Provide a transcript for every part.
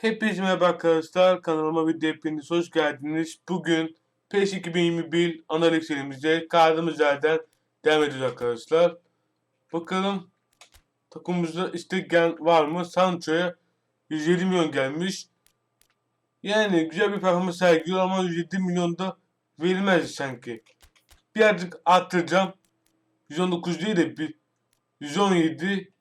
Hepinize merhaba arkadaşlar. Kanalıma video hepiniz hoş geldiniz. Bugün PES 2021 analiz serimize kaldığımız yerden devam ediyoruz arkadaşlar. Bakalım takımımızda istek gel var mı? Sancho'ya 107 milyon gelmiş. Yani güzel bir performans sergiliyor ama 107 milyon da verilmez sanki. Birazcık arttıracağım. 119 değil de bir 117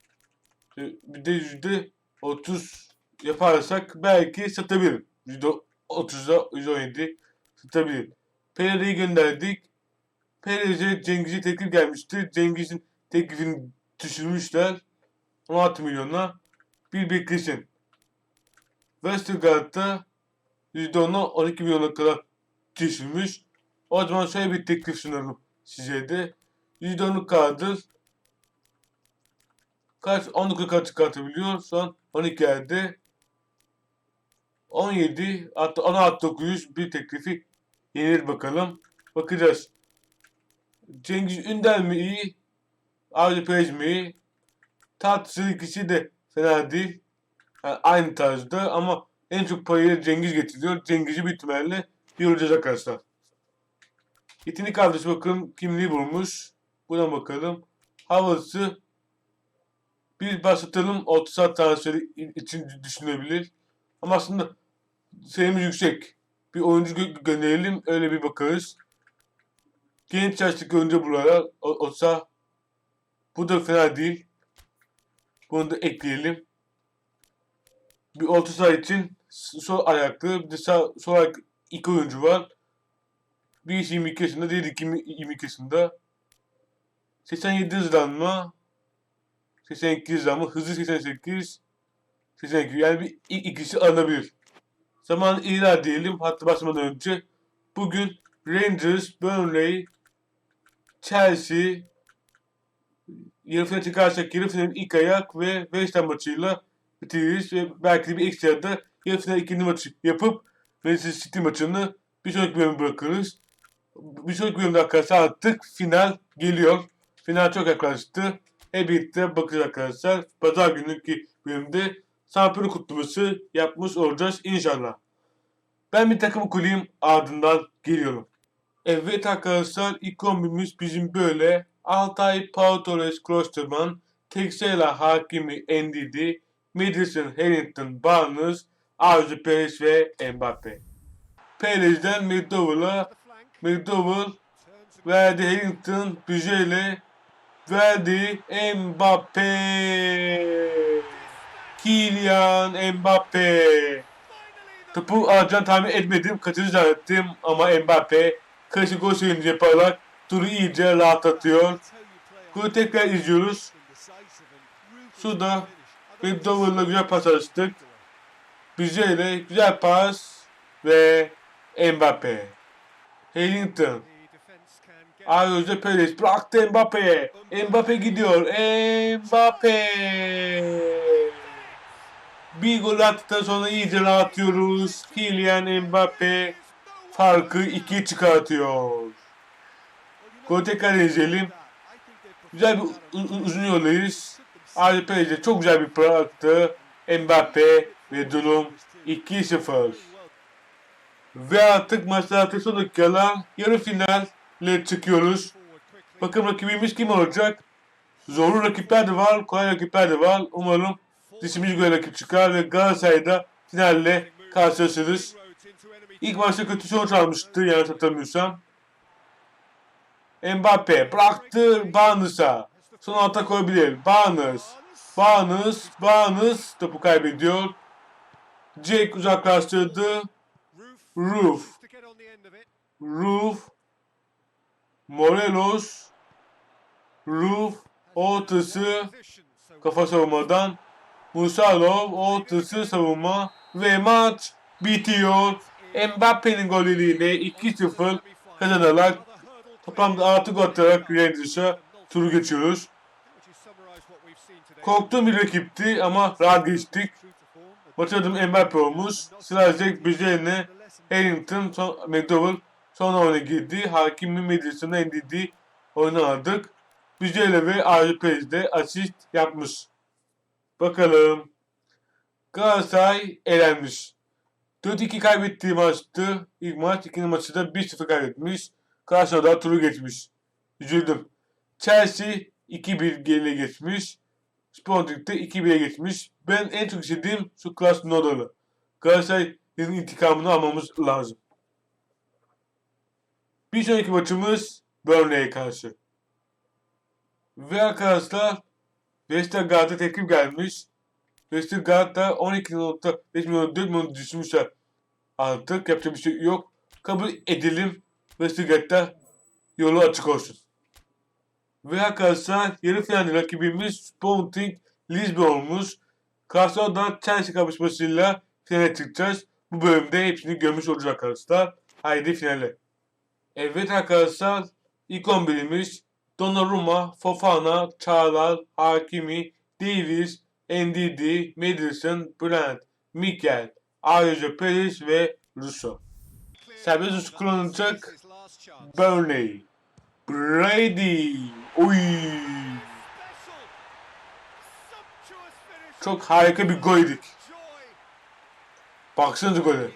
e, bir de yüzde 30 yaparsak belki satabilirim. %30'a 117 satabilirim. Pereira'yı gönderdik. Pereira'ya Cengiz'e teklif gelmişti. Cengiz'in teklifini düşürmüşler. 16 milyona. Bir beklesin. Westergaard'da %10'a 12 milyona kadar düşürmüş. O zaman şöyle bir teklif sunarım size de. %10'luk kaldır. Kaç? 19 kat çıkartabiliyor. Şu an 12 geldi. 17 hatta 16 900 bir teklifi yenir bakalım. Bakacağız. Cengiz Ünder mi iyi? Avcı Perez mi iyi? Tatlısı ikisi de fena değil. Yani aynı tarzda ama en çok parayı Cengiz getiriyor. Cengiz'i bir ihtimalle yoracağız arkadaşlar. Yetenek avcısı bakın kimliği bulmuş. Buna bakalım. Havası bir başlatalım 30 saat transferi için düşünebilir. Ama aslında sayımız yüksek. Bir oyuncu gö- gönderelim öyle bir bakarız. Genç yaştaki oyuncu buralar o- olsa bu da fena değil. Bunu da ekleyelim. Bir orta saha için sol ayaklı bir de sağ, sol ayak iki oyuncu var. Birisi 22 yaşında, diğeri 22 yaşında. 87 hızlanma, 82 ama hızlı 88 82 yani bir ikisi alınabilir. Zaman iler diyelim hatta başlamadan önce bugün Rangers, Burnley, Chelsea yarı final çıkarsak yarı finalin ilk ayak ve West Ham maçıyla bitiririz ve belki de bir ekstra da yarı final ikinci maçı yapıp Manchester City maçını bir sonraki bölüme bırakırız. Bir sonraki bölümde arkadaşlar artık final geliyor. Final çok yaklaştı. Hep birlikte bakacağız arkadaşlar. Pazar günüki bölümde şampiyonu kutlaması yapmış olacağız inşallah. Ben bir takımı kurayım ardından geliyorum. Evet arkadaşlar ilk kombimiz bizim böyle. Altay, Pau Torres, Klosterman, Texela, Hakimi, Ndidi, Madison, Harrington, Barnes, Arzu Perez ve Mbappe. Perez'den McDowell'a, McDowell verdi Harrington, Büjele, verdi Mbappe. Kylian Mbappe. Topu alacağını tahmin etmedim. Kaçırı zannettim ama Mbappe karşı gol sevinci yaparak turu iyice rahatlatıyor. Golü tekrar izliyoruz. Suda ve Dover'la güzel pas açtık. Büjele güzel pas ve Mbappe. Harrington. Arözde Perez bıraktı Mbappe'ye. Mbappe gidiyor. Mbappe. Bir gol attıktan sonra iyice rahatlıyoruz. Kylian Mbappe farkı 2 çıkartıyor. Gol tekrar izleyelim. Güzel bir uzun yoldayız. Arda Perez'e çok güzel bir bıraktı. Mbappe ve durum 2-0. Ve artık maçta artık son dakikalar yarı finalle çıkıyoruz. Bakın rakibimiz kim olacak? Zorlu rakipler de var, kolay rakipler de var. Umarım dişimiz göre rakip çıkar ve Galatasaray'da finalle karşılaşırız. İlk maçta kötü sonuç almıştı yanlış hatırlamıyorsam. Mbappe bıraktı Barnes'a. Son alta koyabilir. Barnes. Barnes. Barnes topu kaybediyor. Jake uzaklaştırdı. Roof. Roof. Morelos. Roof. Ortası. Kafa savunmadan. Musalov. Ortası savunma. Ve maç bitiyor. Mbappe'nin golüyle 2-0 kazanarak toplamda 6 gol atarak Rangers'a turu geçiyoruz. Korktuğum bir rakipti ama rahat geçtik. Maç adım Mbappe olmuş. Sıracek Büjene, Harrington, son, McDowell son oyuna girdi. Hakim'in Madison'a indirdiği oyunu aldık. Büjene ve Arzu Perez de asist yapmış. Bakalım. Galatasaray elenmiş. 4-2 kaybettiği maçtı. İlk maç, ikinci maçı da 1-0 kaybetmiş. Karşıda turu geçmiş. Üzüldüm. Chelsea 2-1 geriye geçmiş. Sporting'de 2-1'e geçmiş. Ben en çok istediğim şu Krasnodar'ı. Galatasaray'ın intikamını almamız lazım. Bir sonraki maçımız Burnley'e karşı. Ve arkadaşlar Westergaard'a teklif gelmiş. Westergaard'da 12.5 milyon 4 milyon düşmüşler. Artık yapacak bir şey yok. Kabul edelim. Westergaard'da yolu açık olsun. Ve arkadaşlar yarı finalde rakibimiz Sporting Lisbon olmuş. Karşıdan Chelsea kapışmasıyla finale çıkacağız. Bu bölümde hepsini görmüş olacağız arkadaşlar. Haydi finale. Evet arkadaşlar ilk 11'imiz Donnarumma, Fofana, Çağlar, Hakimi, Davis, Ndidi, Madison, Bryant, Mikel, ayrıca Perez ve Russo. Serbest uç kullanılacak Burnley, Brady, oy. Çok harika bir gol yedik. Baksanıza golü.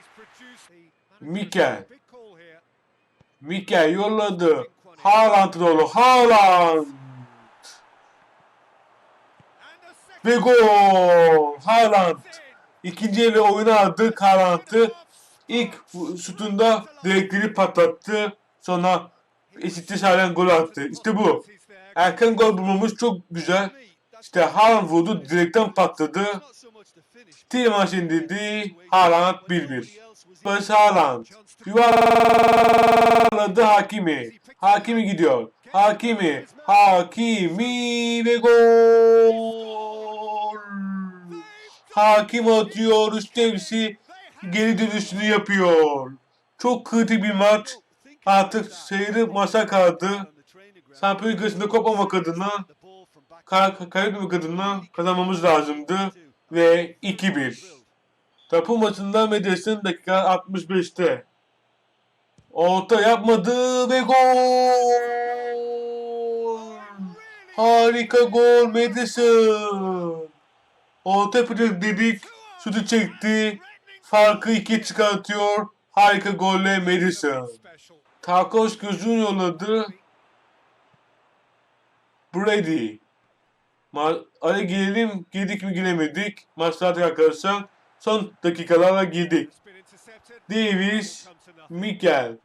Mikel. Mikel yolladı. Haaland dolu. Haaland. Ve gol. Haaland. İkinci ele oyunu aldı. Haaland'ı. İlk şutunda direkleri patlattı. Sonra eşitli halen gol attı. İşte bu. Erken gol bulmamız çok güzel. İşte Haaland vurdu. Direkten patladı. Tielemans indirdi. Haaland 1-1. Barış Haaland. Yuvarladı Hakimi. Hakimi gidiyor. Hakimi. Hakimi ve gol. Hakim atıyor. Üstte hepsi geri dönüşünü yapıyor. Çok kritik bir maç. Artık seyri masa kaldı. Şampiyonluk yarışında kopmamak adına, kay kaybetmemek adına kazanmamız lazımdı. Ve 2-1. Tapu maçında Medes'in dakika 65'te. Orta yapmadı ve gol! Harika gol Madison. Orta yapacak dedik. Şutu çekti. Farkı ikiye çıkartıyor. Harika golle Madison. Tarkos gözünü yolladı. Brady. Ma araya girelim. Girdik mi giremedik. Maç zaten arkadaşlar. Son dakikalara girdik. Davis, Mikel.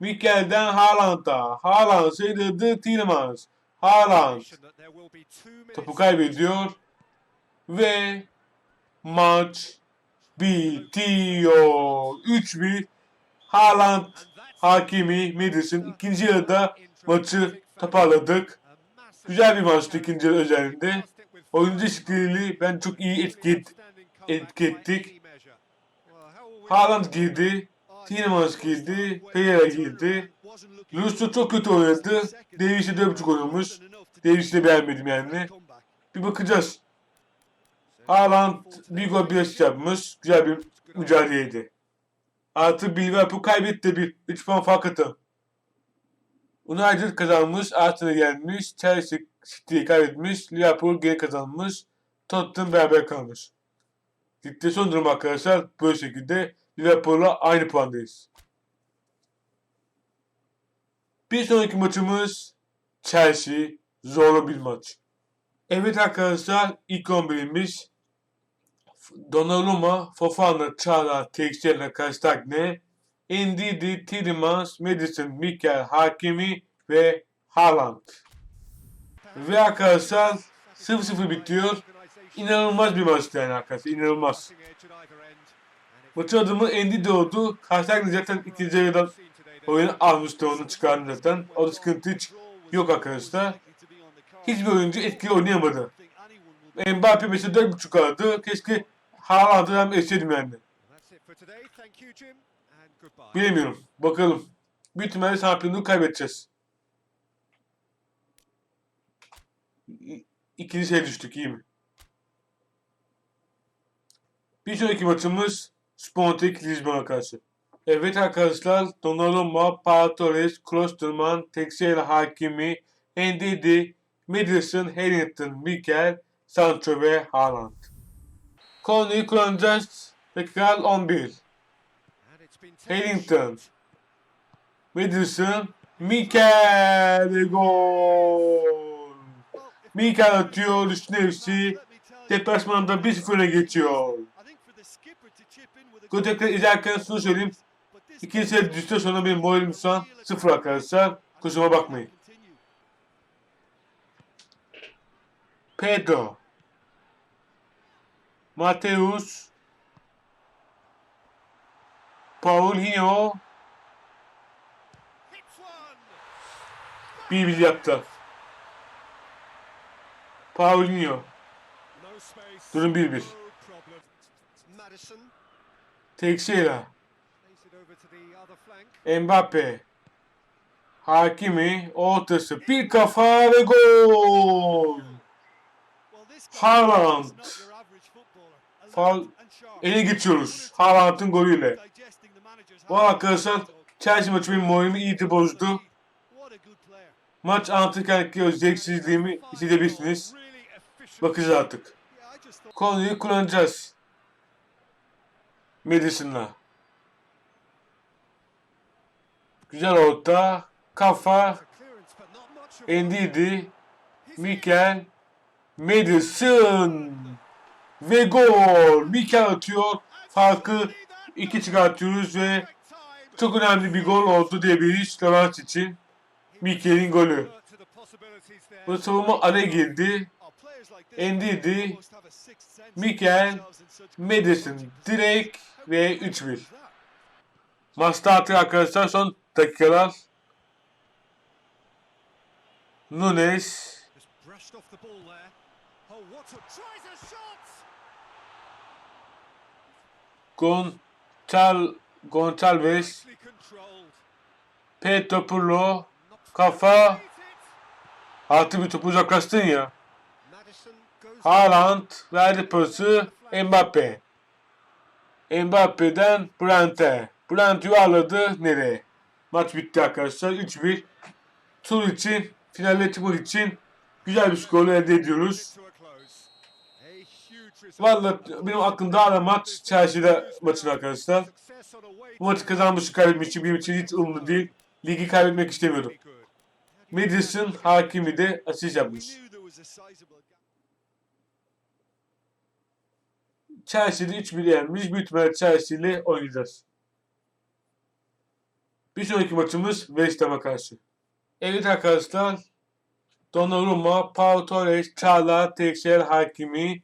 Mikel'den Haaland'a. Haaland sıyrıldı Tielemans. Haaland topu kaybediyor. Ve maç bitiyor. 3-1. Haaland, Hakimi, Madison ikinci yarıda maçı toparladık. Güzel bir maçtı ikinci yarı özelinde. Oyuncu değişikliğiyle ben çok iyi etki, etki ettik. Haaland girdi. Tielemans girdi. Pereira girdi. Lusso çok kötü oynadı. Davis'e 4.5 oynamış. Davis'i de beğenmedim yani. Bir bakacağız. Haaland bir gol bir asist yapmış. Güzel bir mücadeleydi. Artı bir Liverpool kaybetti bir. 3 puan fark attı. United kazanmış. Arsenal gelmiş. Chelsea City'yi kaybetmiş. Liverpool geri kazanmış. Tottenham beraber kalmış. Gitti son durum arkadaşlar. Böyle şekilde Liverpool'la aynı puandayız. Bir sonraki maçımız Chelsea. Zorlu bir maç. Evet arkadaşlar ilk 11'imiz Donnarumma, Fofana, Çağlar, Teixeira, Castagne, Ndidi, Tielemans, Madison, Mikel, Hakimi ve Haaland. Ve arkadaşlar 0-0 bitiyor. İnanılmaz bir maçtı yani arkadaşlar. İnanılmaz. Maçın adımı Ndidi oldu. Castagne zaten ikinci yarıdan oyunu almıştı onu çıkardı zaten. O da sıkıntı hiç yok arkadaşlar. Hiçbir oyuncu etkili oynayamadı. Mbappe mesela 4.5 aldı. Keşke Haaland'ı hem etseydim yani. Bilemiyorum. Bakalım. Büyük ihtimalle şampiyonluğu kaybedeceğiz. İkinci şeye düştük iyi mi? Bir sonraki maçımız Spontik Lisbon'a karşı. Evet arkadaşlar Donnarumma, Pau Torres, Klosterman, Teixeira Hakimi, Ndidi, Madison, Harrington, Mikel, Sancho ve Haaland. Konuyu kullanacağız. Tekrar 11. Harrington. Madison. Mikel ve gol. Mikel atıyor. Üstüne FC. Deplasmanda 1-0 öne geçiyor. Bu tekrar izlerken şunu söyleyeyim. İkinci set düştü sonra benim moralim şu an sıfır arkadaşlar. Kusuruma bakmayın. Pedro. Mateus. Paulinho. Bir bir yaptı. Paulinho. Durum 1-1. Madison Teixeira. Mbappe. Hakimi. Ortası. Bir kafa ve gol. Haaland. Fal ele geçiyoruz. Haaland'ın golüyle. Bu arkadaşlar Chelsea maçı benim moralimi iyice bozdu. Maç anlatırkenki o zevksizliğimi hissedebilirsiniz. Bakacağız artık. Konuyu kullanacağız. Madison'la. Güzel orta. Kafa. Endidi. Mikel. Madison. Ve gol. Mikel atıyor. Farkı iki çıkartıyoruz ve çok önemli bir gol oldu diyebiliriz Levent için. Mikel'in golü. Bu savunma araya girdi. Endidi, Mikel, Madison direkt ve 3-1. Maçta artık arkadaşlar son dakikalar. Nunes. Gonçal, Gonçalves. Pedro Pirlo, kafa. Artık bir topu uzaklaştın ya. Haaland verdi pası Mbappe. Mbappe'den Brandt'e. Brandt yuvarladı nereye? Maç bitti arkadaşlar. 3-1. Tur için, finale çıkmak için güzel bir skor elde ediyoruz. to a close. A huge result. Vallahi benim aklımda hala maç Chelsea'de maçın arkadaşlar. Bu maçı kazanmış kaybetmişim benim için hiç umurumda değil. Ligi kaybetmek istemiyordum. Madison hakimi de asist yapmış. Chelsea'de 3-1 yenmiş. Büyük ihtimalle Chelsea ile oynayacağız. Bir sonraki maçımız West Ham'a karşı. Evet arkadaşlar. Donnarumma, Pau Torres, Çağla, Teixeira Hakimi,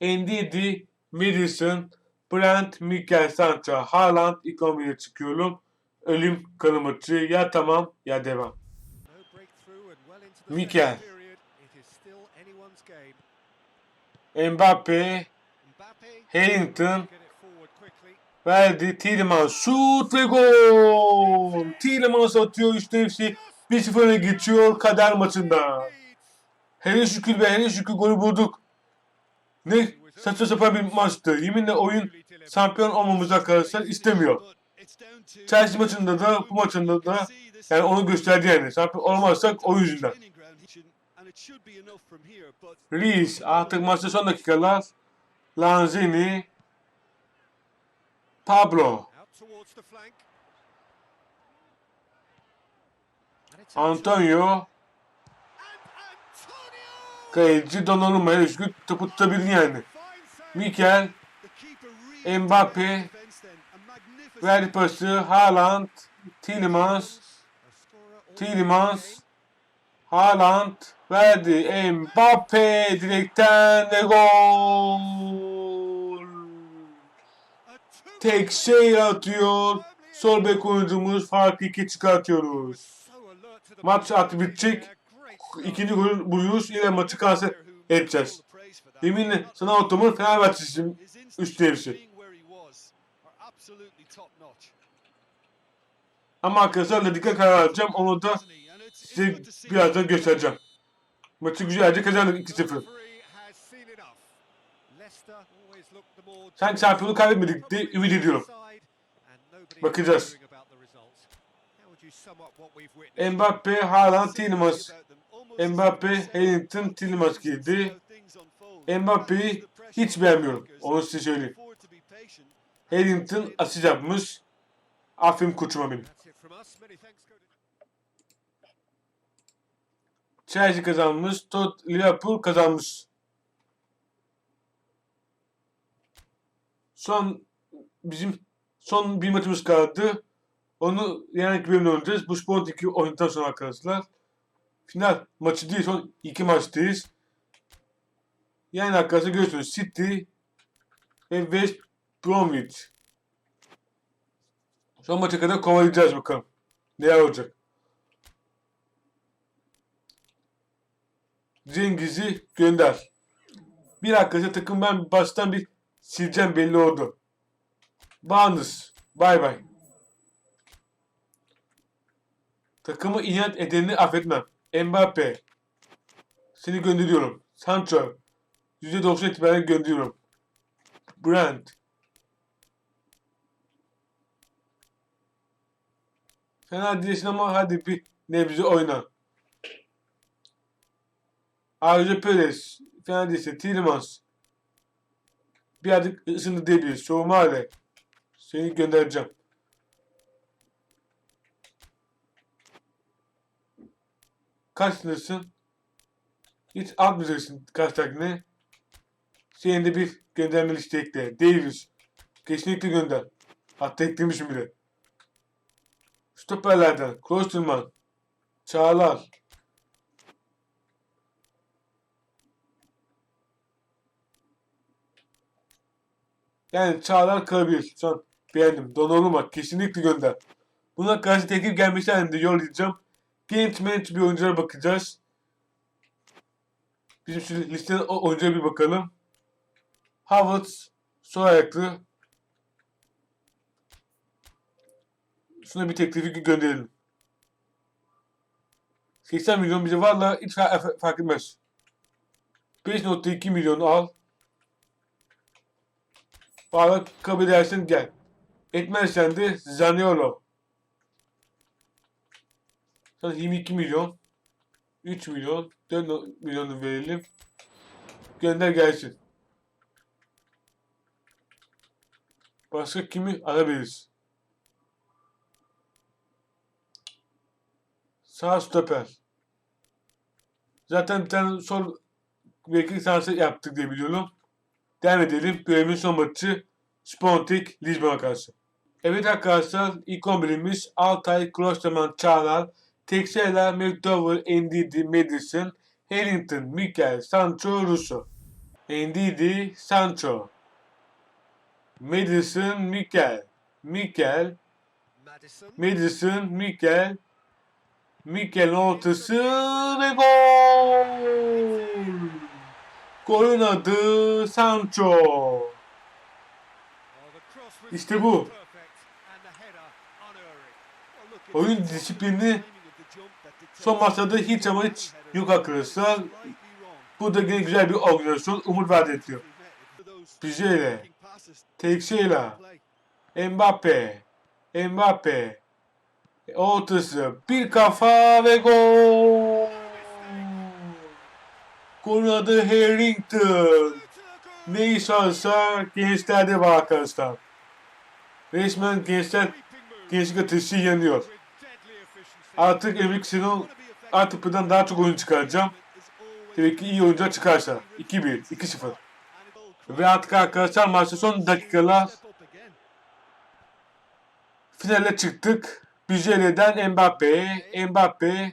Ndidi, Madison, Brent, Mikel Sancho, Haaland ilk 11'e çıkıyorum. Ölüm kanı maçı ya tamam ya devam. Mikel. Mbappe Harrington. Verdi Tielemans şut ve gol. Tielemans atıyor işte hepsi 1-0 öne geçiyor kader maçında. Hele şükür ve hele şükür golü bulduk. Ne saçma sapan bir maçtı. Yeminle oyun şampiyon olmamızı arkadaşlar istemiyor. Chelsea maçında da bu maçında da yani onu gösterdi yani. Şampiyon olmazsak o yüzünden. Reis artık maçta son dakikalar. Lanzini, Pablo, Antonio, And Antonio! Kaleci Donnarumma hele şükür topu tutabildi yani. Mikel, Mbappe, verdi pası, Haaland, all Tielemans, Haaland verdi, Mbappe direkten ve gol. Tek şey atıyor. Sol bek oyuncumuz farkı iki çıkartıyoruz. Maç possibilities bitecek. İkinci golü buluyoruz. Yine maçı kanser edeceğiz. Yeminle sana otomun Fenerbahçe'sin üst notch. Ama arkadaşlar Ledik'e karar vereceğim. Onu da size birazdan göstereceğim. Maçı güzelce kazandık 2-0. Sanki şampiyonu kaybetmedik diye ümit ediyorum. Bakacağız. Mbappe, Haaland, Tielemans. Mbappe, Harrington, Tielemans girdi. Mbappe'yi hiç beğenmiyorum. Onu size söyleyeyim. Harrington asist yapmış. Aferin koçuma benim. Chelsea kazanmış. Tot Liverpool kazanmış. Son bizim son bir maçımız kaldı. Onu yani bölümde oynayacağız. Bu Sport 2 oyundan sonra arkadaşlar. Final maçı değil son iki maçtayız. Yani arkadaşlar görüyorsunuz City ve West Bromwich. Son maça kadar kovalayacağız bakalım. Neler olacak. Cengiz'i gönder. Bir arkadaşa takım ben baştan bir sileceğim belli oldu. Barnes. Bay bay. Takımı inat edeni affetmem. Mbappe. Seni gönderiyorum. Sancho. %90 itibaren gönderiyorum. Brand. Fena değilsin ama hadi bir nebze oyna. Ayrıca Perez. Fena değilsin. Tielemans. Birazcık ısındı diyebiliriz. Soğumale. Seni göndereceğim. Kaç lirasın? Hiç atmayacaksın kaç takine. Senin de bir gönderme liste. Davis. Kesinlikle gönder. Hatta eklemişim bile. Stoperlerden. Klosterman. Çağlar. Yani Çağlar kalabilir. Şu an beğendim. Donnarumma kesinlikle gönder. Buna karşı teklif gelmesi halinde yollayacağım. Genç menç bir oyunculara bakacağız. Bizim şu listeden o oyuncuya bir bakalım. Havertz sol ayaklı. Şuna bir teklifi gönderelim. 80 milyon bize valla hiç fa- fark etmez. 5.2 milyonu al. Valla kabul edersen gel. Etmezsen de Zaniolo. Sana 22 milyon. 3 milyon. 4 milyonu verelim. Gönder gelsin. Başka kimi alabiliriz? Sağ stoper. Zaten bir tane sol belki sansı yaptık diye biliyorum. Devam edelim. Bölümün son maçı Spontik Lisbon'a karşı. Evet arkadaşlar ilk 11'imiz Altay, Klosterman, Çağlar, Texera, McDowell, Ndidi, Madison, Harrington, Mikel, Sancho, Russo. Ndidi, Sancho. Madison, Mikel. Mikel, Madison, Mikel. Mikel ortası ve gol! Golün adı Sancho. İşte bu. Oyun disiplini son maçlarda hiç ama hiç yok arkadaşlar. Bu da yine güzel bir organizasyon. Umut vaat ediyor. Pizzeyle, Teixeira, Mbappe, Mbappe, ortası, bir kafa ve gol! Golün adı Harrington. Neyse olsa gençlerde var arkadaşlar. Resmen gençler gençlik ateşi yanıyor. Artık Sinol artık buradan daha çok oyun çıkaracağım. Tabii ki iyi oyuncular çıkarsa. 2-1, 2-0. Ve artık arkadaşlar maçta son dakikalar finale çıktık. Büjele'den Mbappe'ye. Mbappe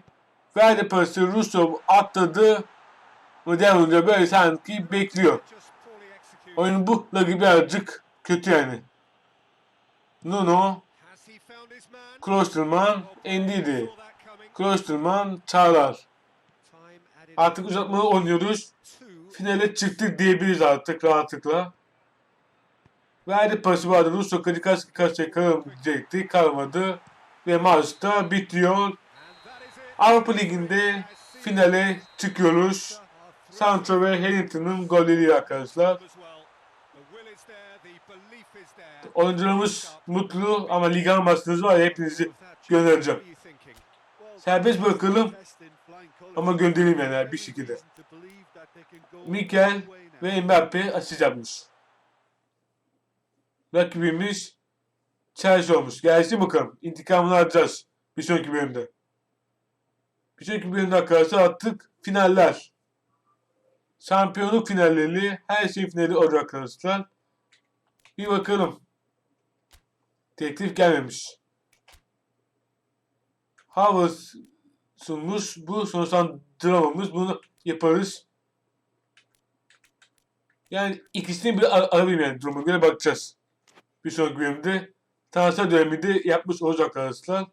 verdi pası Russo atladı. Diğer oyuncular böyle sanki bekliyor. Oyun bu lagi birazcık kötü yani. Nuno, Klosterman, Ndidi. Klosterman, Çağlar. Artık uzatmalı oynuyoruz. Finale çıktık diyebiliriz artık rahatlıkla. Verdi pası vardı. Russo kaç kaç kalabilecekti. Kalmadı. Ve maç da bitiyor. Avrupa Ligi'nde finale çıkıyoruz. Sancho ve Harrington'ın golleri arkadaşlar. Oyuncularımız mutlu ama lig almazsınız var ya hepinizi göndereceğim. Serbest bırakalım ama göndereyim yani bir şekilde. Mikel, Ve Mbappe asist yapmış. Rakibimiz Chelsea olmuş. Gelsin bakalım. İntikamını alacağız. Bir sonraki bölümde. Bir sonraki bölümde arkadaşlar artık finaller. Şampiyonluk finalleri, her şey finali olacak arkadaşlar. Bir bakalım. Teklif gelmemiş. Havas sunmuş. Bu sonuçlandırmamız. Bunu yaparız. Yani ikisini bir ar arayayım yani duruma göre bakacağız. Bir sonraki bölümde transfer döneminde yapmış olacak arkadaşlar.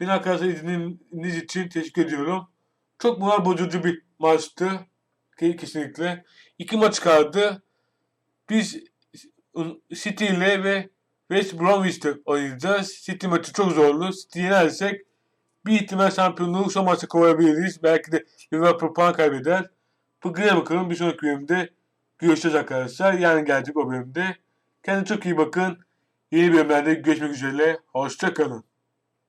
Beni arkadaşlar izlediğiniz için teşekkür ediyorum. Çok moral bozucu bir maçtı. Ke- Kesinlikle. İki maç kaldı. Biz City ile ve West Bromwich'te oynayacağız. City maçı çok zorlu. City'yi yenersek bir ihtimal şampiyonluğu son maçta kovabiliriz. Belki de Liverpool puan kaybeder. Bugüne bakalım. Bir sonraki bölümde görüşeceğiz arkadaşlar. Yani gelecek o bölümde. Kendinize çok iyi bakın. Yeni bölümlerde görüşmek üzere. Hoşçakalın.